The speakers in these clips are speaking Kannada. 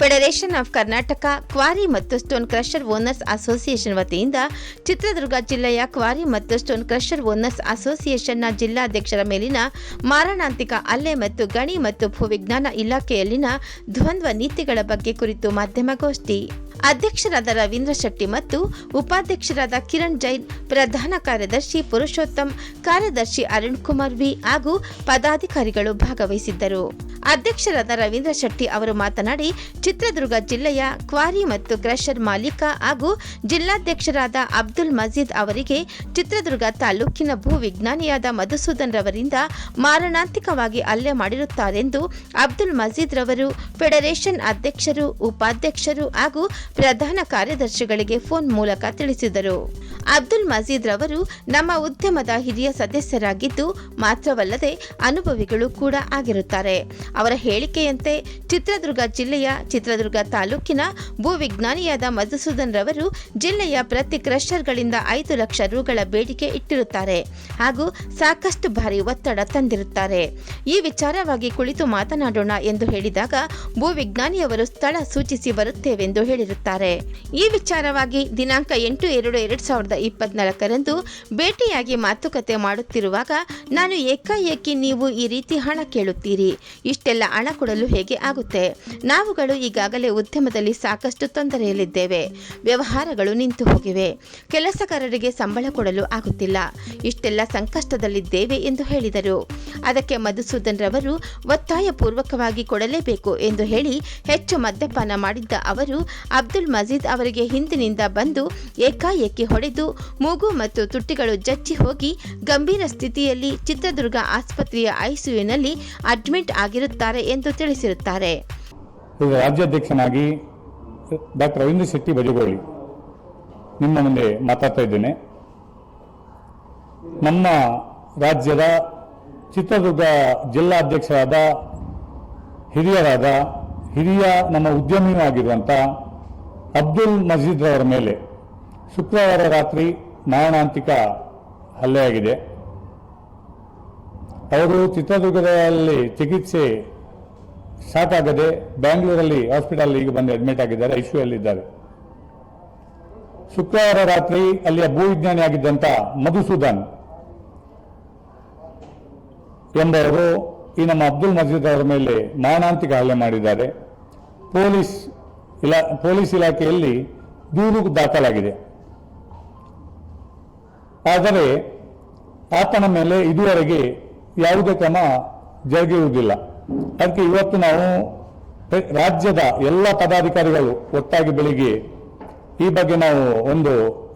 ಫೆಡರೇಷನ್ ಆಫ್ ಕರ್ನಾಟಕ ಕ್ವಾರಿ ಮತ್ತು ಸ್ಟೋನ್ ಕ್ರಷರ್ ಓನರ್ಸ್ ಅಸೋಸಿಯೇಷನ್ ವತಿಯಿಂದ ಚಿತ್ರದುರ್ಗ ಜಿಲ್ಲೆಯ ಕ್ವಾರಿ ಮತ್ತು ಸ್ಟೋನ್ ಕ್ರಷರ್ ಓನರ್ಸ್ ಅಸೋಸಿಯೇಷನ್ನ ಜಿಲ್ಲಾಧ್ಯಕ್ಷರ ಮೇಲಿನ ಮಾರಣಾಂತಿಕ ಅಲ್ಲೆ ಮತ್ತು ಗಣಿ ಮತ್ತು ಭೂವಿಜ್ಞಾನ ಇಲಾಖೆಯಲ್ಲಿನ ದ್ವಂದ್ವ ನೀತಿಗಳ ಬಗ್ಗೆ ಕುರಿತು ಮಾಧ್ಯಮಗೋಷ್ಠಿ. ಅಧ್ಯಕ್ಷರಾದ ರವೀಂದ್ರ ಶೆಟ್ಟಿ ಮತ್ತು ಉಪಾಧ್ಯಕ್ಷರಾದ ಕಿರಣ್ ಜೈನ್, ಪ್ರಧಾನ ಕಾರ್ಯದರ್ಶಿ ಪುರುಷೋತ್ತಮ್, ಕಾರ್ಯದರ್ಶಿ ಅರುಣ್ ಕುಮಾರ್ ವಿ ಹಾಗೂ ಪದಾಧಿಕಾರಿಗಳು ಭಾಗವಹಿಸಿದ್ದರು. ಅಧ್ಯಕ್ಷರಾದ ರವೀಂದ್ರ ಶೆಟ್ಟಿ ಅವರು ಮಾತನಾಡಿ, ಚಿತ್ರದುರ್ಗ ಜಿಲ್ಲೆಯ ಕ್ವಾರಿ ಮತ್ತು ಕ್ರಷರ್ ಮಾಲೀಕ ಹಾಗೂ ಜಿಲ್ಲಾಧ್ಯಕ್ಷರಾದ ಅಬ್ದುಲ್ ಮಜೀದ್ ಅವರಿಗೆ ಚಿತ್ರದುರ್ಗ ತಾಲೂಕಿನ ಭೂ ವಿಜ್ಞಾನಿಯಾದ ಮಧುಸೂದನ್ ರವರಿಂದ ಮಾರಣಾಂತಿಕವಾಗಿ ಹಲ್ಲೆ ಮಾಡಿರುತ್ತಾರೆಂದು ಅಬ್ದುಲ್ ಮಜೀದ್ ರವರು, ಫೆಡರೇಷನ್ ಅಧ್ಯಕ್ಷರು, ಉಪಾಧ್ಯಕ್ಷರು ಹಾಗೂ ಪ್ರಧಾನ ಕಾರ್ಯದರ್ಶಿಗಳಿಗೆ ಫೋನ್ ಮೂಲಕ ತಿಳಿಸಿದರು. ಅಬ್ದುಲ್ ಮಜೀದ್ ರವರು ನಮ್ಮ ಉದ್ಯಮದ ಹಿರಿಯ ಸದಸ್ಯರಾಗಿದ್ದು ಮಾತ್ರವಲ್ಲದೆ ಅನುಭವಿಗಳು ಕೂಡ ಆಗಿರುತ್ತಾರೆ. ಅವರ ಹೇಳಿಕೆಯಂತೆ ಚಿತ್ರದುರ್ಗ ಜಿಲ್ಲೆಯ ಚಿತ್ರದುರ್ಗ ತಾಲೂಕಿನ ಭೂ ವಿಜ್ಞಾನಿಯಾದ ಮಧುಸೂದನ್ ರವರು ಜಿಲ್ಲೆಯ ಪ್ರತಿ ಕ್ರಷರ್ಗಳಿಂದ ಐದು ಲಕ್ಷ ರುಗಳ ಬೇಡಿಕೆ ಇಟ್ಟಿರುತ್ತಾರೆ ಹಾಗೂ ಸಾಕಷ್ಟು ಬಾರಿ ಒತ್ತಡ ತಂದಿರುತ್ತಾರೆ. ಈ ವಿಚಾರವಾಗಿ ಕುಳಿತು ಮಾತನಾಡೋಣ ಎಂದು ಹೇಳಿದಾಗ ಭೂ ವಿಜ್ಞಾನಿಯವರು ಸ್ಥಳ ಸೂಚಿಸಿ ಬರುತ್ತೇವೆಂದು ಹೇಳಿರುತ್ತಾರೆ. ಈ ವಿಚಾರವಾಗಿ ದಿನಾಂಕ ಎಂಟು ಎರಡು ಎರಡ್ ಸಾವಿರದ ಇಪ್ಪತ್ನಾಲ್ಕರಂದು ಭೇಟಿಯಾಗಿ ಮಾತುಕತೆ ಮಾಡುತ್ತಿರುವಾಗ, ನಾನು ಏಕಾಏಕಿ ನೀವು ಈ ರೀತಿ ಹಣ ಕೇಳುತ್ತೀರಿ. ಇಷ್ಟೆಲ್ಲ ಹಣ ಕೊಡಲು ಹೇಗೆ ಆಗುತ್ತೆ? ನಾವುಗಳು ಈಗಾಗಲೇ ಉದ್ಯಮದಲ್ಲಿ ಸಾಕಷ್ಟು ತೊಂದರೆಯಲ್ಲಿದ್ದೇವೆ. ವ್ಯವಹಾರಗಳು ನಿಂತು ಹೋಗಿವೆ. ಕೆಲಸಗಾರರಿಗೆ ಸಂಬಳ ಕೊಡಲು ಆಗುತ್ತಿಲ್ಲ. ಇಷ್ಟೆಲ್ಲ ಸಂಕಷ್ಟದಲ್ಲಿದ್ದೇವೆ ಎಂದು ಹೇಳಿದರು. ಅದಕ್ಕೆ ಮಧುಸೂದನ್ ರವರು ಒತ್ತಾಯಪೂರ್ವಕವಾಗಿ ಕೊಡಲೇಬೇಕು ಎಂದು ಹೇಳಿ ಹೆಚ್ಚು ಮದ್ಯಪಾನ ಮಾಡಿದ್ದ ಅವರು ಅಬ್ದುಲ್ ಮಜೀದ್ ಅವರಿಗೆ ಹಿಂದಿನಿಂದ ಬಂದು ಏಕಾಏಕಿ ಹೊಡೆದು ಮೂಗು ಮತ್ತು ತುಟ್ಟಿಗಳು ಜಚ್ಚಿ ಹೋಗಿ ಗಂಭೀರ ಸ್ಥಿತಿಯಲ್ಲಿ ಚಿತ್ರದುರ್ಗ ಆಸ್ಪತ್ರೆಯ ಐಸಿಯುನಲ್ಲಿ ಅಡ್ಮಿಟ್ ಆಗಿರುತ್ತಾರೆ ಎಂದು ತಿಳಿಸಿರುತ್ತಾರೆ. ರಾಜ್ಯಾಧ್ಯಕ್ಷನಾಗಿ ಡಾಕ್ಟರ್ ರವೀಂದ್ರ ಶೆಟ್ಟಿ ಬಜಗೋಳಿ ನಿಮ್ಮ ಮುಂದೆ ಮಾತಾಡ್ತಾ ಇದ್ದೇನೆ. ನಮ್ಮ ರಾಜ್ಯದ ಚಿತ್ರದುರ್ಗ ಜಿಲ್ಲಾಧ್ಯಕ್ಷರಾದ, ಹಿರಿಯರಾದ, ಹಿರಿಯ ನಮ್ಮ ಉದ್ಯಮಿಯೂ ಆಗಿರುವಂಥ ಅಬ್ದುಲ್ ಮಜೀದ್ ಅವರ ಮೇಲೆ ಶುಕ್ರವಾರ ರಾತ್ರಿ ಮಾರಣಾಂತಿಕ ಹಲ್ಲೆಯಾಗಿದೆ ಅವರು ಚಿತ್ರದುರ್ಗದಲ್ಲಿ ಚಿಕಿತ್ಸೆ ಸ್ಟಾರ್ಟ್ ಆಗದೆ ಬ್ಯಾಂಗ್ಳೂರಲ್ಲಿ ಹಾಸ್ಪಿಟಲ್ ಈಗ ಬಂದು ಅಡ್ಮಿಟ್ ಆಗಿದ್ದಾರೆ, ಐಸಿಯುಯಲ್ಲಿದ್ದಾರೆ. ಶುಕ್ರವಾರ ರಾತ್ರಿ ಅಲ್ಲಿಯ ಭೂವಿಜ್ಞಾನಿ ಆಗಿದ್ದಂಥ ಮಧುಸೂದನ್ ಎಂಬವರು ಈ ನಮ್ಮ ಅಬ್ದುಲ್ ಮಜೀದ್ ಅವರ ಮೇಲೆ ಮಾರಣಾಂತಿಕ ಹಲ್ಲೆ ಮಾಡಿದ್ದಾರೆ. ಪೊಲೀಸ್ ಇಲಾ, ಪೊಲೀಸ್ ಇಲಾಖೆಯಲ್ಲಿ ದೂರು ದಾಖಲಾಗಿದೆ. ಆದರೆ ಆತನ ಮೇಲೆ ಇದುವರೆಗೆ ಯಾವುದೇ ಕ್ರಮ ಜರುಗಿರುವುದಿಲ್ಲ. ಅದಕ್ಕೆ ಇವತ್ತು ನಾವು ರಾಜ್ಯದ ಎಲ್ಲ ಪದಾಧಿಕಾರಿಗಳು ಒಟ್ಟಾಗಿ ಬೆಳಿಗ್ಗೆ ಈ ಬಗ್ಗೆ ನಾವು ಒಂದು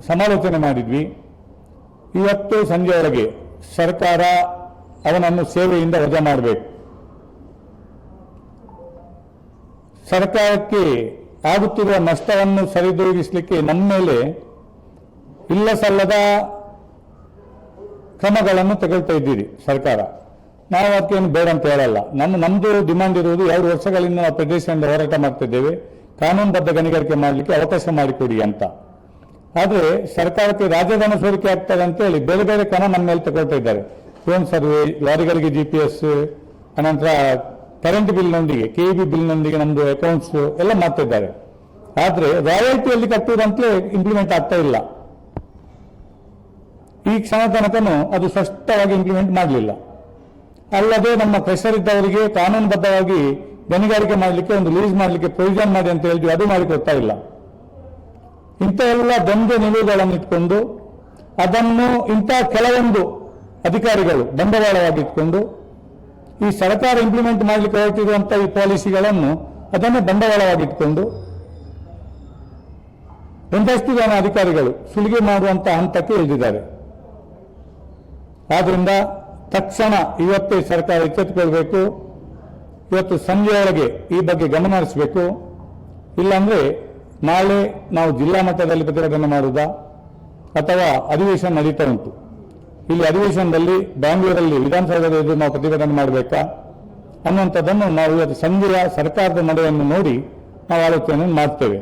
ಸಮಾಲೋಚನೆ ಮಾಡಿದ್ವಿ. ಇವತ್ತು ಸಂಜೆಯೊಳಗೆ ಸರ್ಕಾರ ಅವನನ್ನು ಸೇವೆಯಿಂದ ವಜಾ ಮಾಡಬೇಕು. ಸರ್ಕಾರಕ್ಕೆ ಆಗುತ್ತಿರುವ ನಷ್ಟವನ್ನು ಸರಿದೂಗಿಸಲಿಕ್ಕೆ ನಮ್ಮ ಮೇಲೆ ಇಲ್ಲ ಸಲ್ಲದ ಕ್ರಮಗಳನ್ನು ತಗೊಳ್ತಾ ಇದ್ದೀರಿ ಸರ್ಕಾರ. ನಾವು ಅದಕ್ಕೇನು ಬೇಡ ಅಂತ ಹೇಳಲ್ಲ. ನಮ್ಮ ನಮ್ದು ಡಿಮಾಂಡ್ ಇರುವುದು ಎರಡು ವರ್ಷಗಳಿಂದ ನಾವು ಪ್ರದೇಶದಿಂದ ಹೋರಾಟ ಮಾಡ್ತಿದ್ದೇವೆ. ಕಾನೂನುಬದ್ಧ ಗಣಿಗಾರಿಕೆ ಮಾಡಲಿಕ್ಕೆ ಅವಕಾಶ ಮಾಡಿಕೊಡಿ ಅಂತ. ಆದರೆ ಸರ್ಕಾರಕ್ಕೆ ರಾಜಧನ ಸೋರಿಕೆ ಆಗ್ತದೆ ಅಂತ ಹೇಳಿ ಬೇರೆ ಬೇರೆ ಕ್ರಮ ನಮ್ಮ ಮೇಲೆ ತಗೊಳ್ತಾ ಇದ್ದಾರೆ. ಫೋನ್ ಸರ್ವೆ ಲಾರಿಗಳಿಗೆ ಜಿ ಪಿ ಎಸ್ ಅನಂತರ ಕರೆಂಟ್ ಬಿಲ್ನೊಂದಿಗೆ ಕೆ ಬಿ ಬಿಲ್ನೊಂದಿಗೆ ನಮ್ಮದು ಅಕೌಂಟ್ಸ್ ಎಲ್ಲ ಮಾಡ್ತಾ ಇದ್ದಾರೆ ಆದರೆ ರಾಯಲ್ಟಿಯಲ್ಲಿ ಕಟ್ಟುವುದಂತಲೇ ಇಂಪ್ಲಿಮೆಂಟ್ ಆಗ್ತಾ ಇಲ್ಲ. ಈ ಕ್ಷಣ ತನಕನೂ ಅದು ಸ್ಪಷ್ಟವಾಗಿ ಇಂಪ್ಲಿಮೆಂಟ್ ಮಾಡಲಿಲ್ಲ. ಅಲ್ಲದೆ ನಮ್ಮ ಪ್ರೆಷರ್ ಇದ್ದವರಿಗೆ ಕಾನೂನುಬದ್ಧವಾಗಿ ಗಣಿಗಾರಿಕೆ ಮಾಡಲಿಕ್ಕೆ ಒಂದು ಲೀಸ್ ಮಾಡಲಿಕ್ಕೆ ಪ್ರೊವಿಷನ್ ಮಾಡಿ ಅಂತ ಹೇಳಿದ್ವಿ ಅದು ಮಾಡಿಕೊಡ್ತಾ ಇಲ್ಲ. ಇಂಥ ಎಲ್ಲ ದ್ವಂದ್ವ ನಿಲುವುಗಳನ್ನು ಇಟ್ಕೊಂಡು ಅದನ್ನು ಇಂಥ ಕೆಲವೊಂದು ಅಧಿಕಾರಿಗಳು ಬಂಡವಾಳವಾಗಿಟ್ಕೊಂಡು ಈ ಸರ್ಕಾರ ಇಂಪ್ಲಿಮೆಂಟ್ ಮಾಡಲಿಕ್ಕೆ ಹೊರಟಿರುವಂಥ ಈ ಪಾಲಿಸಿಗಳನ್ನು ಅದನ್ನು ಬಂಡವಾಳವಾಗಿಟ್ಕೊಂಡು ಒಂದಷ್ಟು ಜನ ಅಧಿಕಾರಿಗಳು ಸುಲಿಗೆ ಮಾಡುವಂಥ ಹಂತಕ್ಕೆ ಇಳಿದಿದ್ದಾರೆ. ಆದ್ದರಿಂದ ತಕ್ಷಣ ಇವತ್ತೇ ಸರ್ಕಾರ ಎಚ್ಚೆತ್ತುಕೊಳ್ಬೇಕು. ಇವತ್ತು ಸಂಜೆಯೊಳಗೆ ಈ ಬಗ್ಗೆ ಗಮನ ಹರಿಸಬೇಕು. ಇಲ್ಲಾಂದ್ರೆ ನಾಳೆ ನಾವು ಜಿಲ್ಲಾ ಮಟ್ಟದಲ್ಲಿ ಪ್ರತಿಭಟನೆ ಮಾಡುವುದಾ ಅಥವಾ ಅಧಿವೇಶನ ನಡೀತಾ ಉಂಟು. ಇಲ್ಲಿ ಅಧಿವೇಶನದಲ್ಲಿ ಬ್ಯಾಂಗ್ಳೂರಲ್ಲಿ ವಿಧಾನಸೌಧದ ಎದುರು ನಾವು ಪ್ರತಿಭಟನೆ ಮಾಡಬೇಕಾ? ಅನ್ನುವಂಥದ್ದನ್ನು ನಾವು ಇವತ್ತು ಸಂಜೆಯ ಸರ್ಕಾರದ ನಡೆಯನ್ನು ನೋಡಿ ನಾವು ಆಲೋಚನೆ ಮಾಡ್ತೇವೆ.